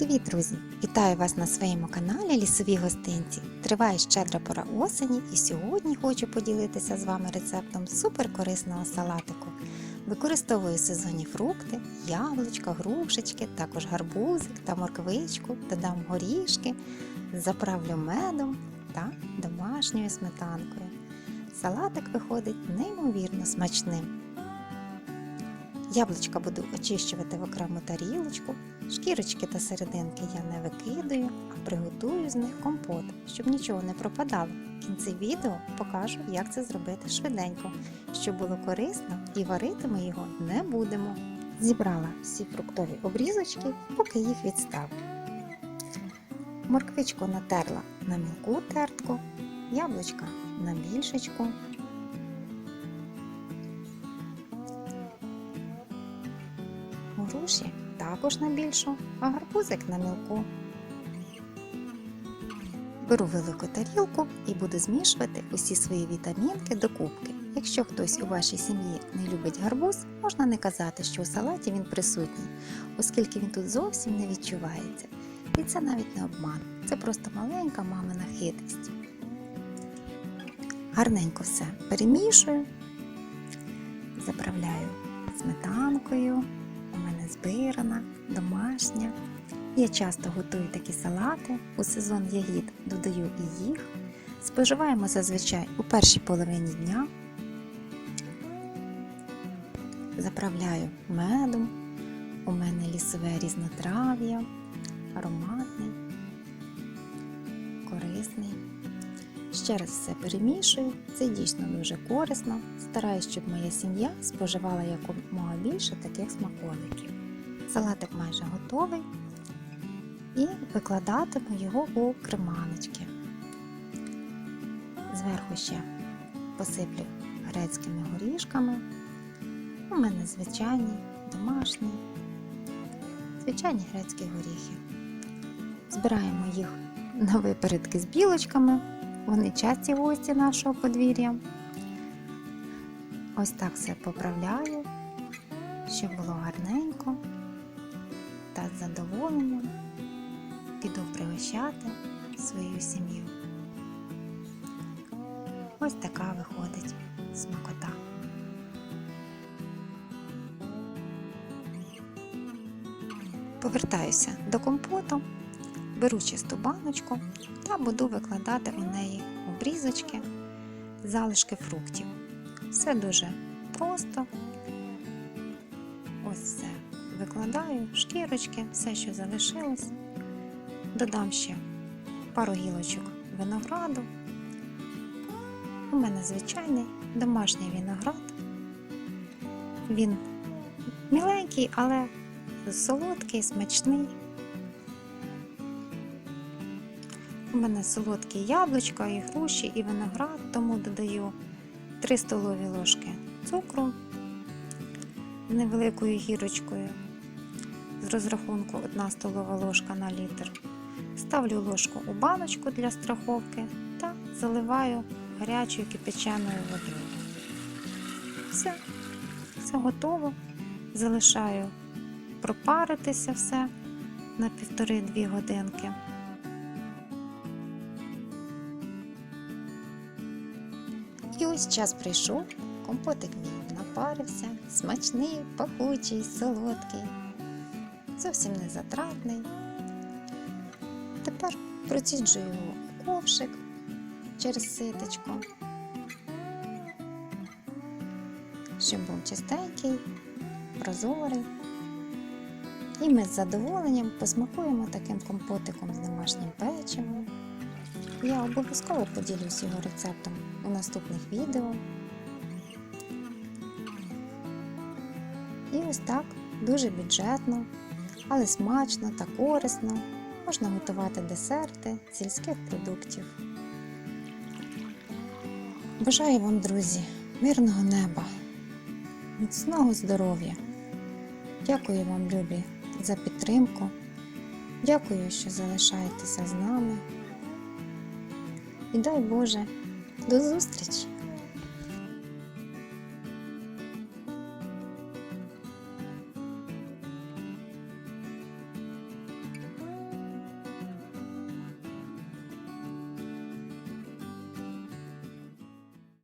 Привіт, друзі! Вітаю вас на своєму каналі Лісові гостинці. Триває щедра пора осені, і сьогодні хочу поділитися з вами рецептом суперкорисного салатику. Використовую сезонні фрукти, яблучка, грушечки, також гарбузик та морквичку, додам горішки, заправлю медом та домашньою сметанкою. Салатик виходить неймовірно смачним. Яблучка буду очищувати в окрему тарілочку, шкірочки та серединки я не викидаю, а приготую з них компот, щоб нічого не пропадало. В кінці відео покажу, як це зробити швиденько, щоб було корисно і варити ми його не будемо. Зібрала всі фруктові обрізочки, поки їх відставлю. Морквичку натерла на мілку тертку, яблучка на більшечку. Груші також на більшу, а гарбузик на мілку. Беру велику тарілку і буду змішувати усі свої вітамінки до кубки. Якщо хтось у вашій сім'ї не любить гарбуз, можна не казати, що у салаті він присутній, оскільки він тут зовсім не відчувається. І це навіть не обман, це просто маленька мамина хитрість. Гарненько все перемішую, заправляю сметанкою збирана, домашня. Я часто готую такі салати. У сезон ягід додаю і їх. Споживаємо зазвичай у першій половині дня. Заправляю медом. У мене лісове різнотрав'я, ароматний, корисний. Ще раз все перемішую, це дійсно дуже корисно. Стараюсь, щоб моя сім'я споживала якомога більше таких смаколиків. Салатик майже готовий і викладатиму його у креманочки. Зверху ще посиплю грецькими горішками. У мене звичайні, домашні, звичайні грецькі горіхи. Збираємо їх на випередки з білочками. Вони часті гості нашого подвір'я. Ось так все поправляю, щоб було гарненько та з задоволенням піду пригощати свою сім'ю. Ось така виходить смакота. Повертаюся до компоту, беру чисту баночку та буду викладати у неї обрізочки, залишки фруктів. Все дуже просто. Ось все викладаю, шкірочки, все, що залишилось. Додам ще пару гілочок винограду. У мене звичайний домашній виноград. Він міленький, але солодкий, смачний. У мене солодкі яблучка, і груші, і виноград, тому додаю 3 столові ложки цукру невеликою гірочкою. З розрахунку 1 столова ложка на літр. Ставлю ложку у баночку для страховки та заливаю гарячою кипяченою водою. Все, все готово. Залишаю пропаритися все на півтори-дві годинки. І ось час прийшов, компотик мій напарився, смачний, пахучий, солодкий, зовсім не затратний. Тепер проціджую його ковшик через ситочко, щоб був чистенький, прозорий. І ми з задоволенням посмакуємо таким компотиком з домашнім печивом. Я обов'язково поділюсь його рецептом у наступних відео. І ось так дуже бюджетно, але смачно та корисно можна готувати десерти сільських продуктів. Бажаю вам, друзі, мирного неба, міцного здоров'я. Дякую вам, любі, за підтримку. Дякую, що залишаєтеся з нами. І дай Боже, до зустрічі!